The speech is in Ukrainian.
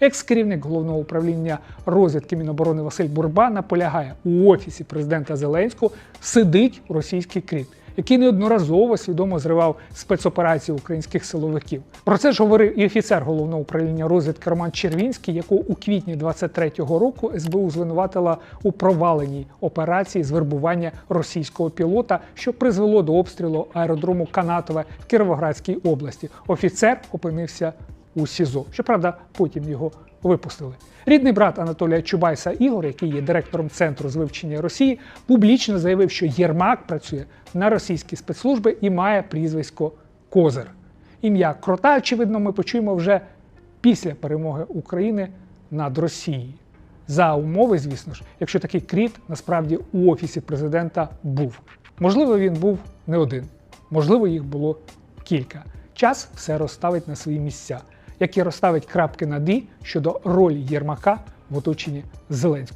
Екс-керівник головного управління розвідки Міноборони Василь Бурба наполягає у офісі президента Зеленського сидить російський кріт. Який неодноразово свідомо зривав спецоперації українських силовиків. Про це ж говорив і офіцер головного управління розвідки Роман Червінський, якого у квітні 23-го року СБУ звинуватила у проваленій операції з вербування російського пілота, що призвело до обстрілу аеродрому Канатове в Кіровоградській області. Офіцер опинився у СІЗО. Щоправда, потім його випустили. Рідний брат Анатолія Чубайса Ігор, який є директором центру з вивчення Росії, публічно заявив, що Єрмак працює на російські спецслужби і має прізвисько Козир. Ім'я крота, очевидно, ми почуємо вже після перемоги України над Росією. За умови, звісно ж, якщо такий кріт насправді у офісі президента був. Можливо, він був не один, можливо, їх було кілька. Час все розставить на свої місця, як і розставить крапки над «і» щодо ролі Єрмака в оточенні Зеленського.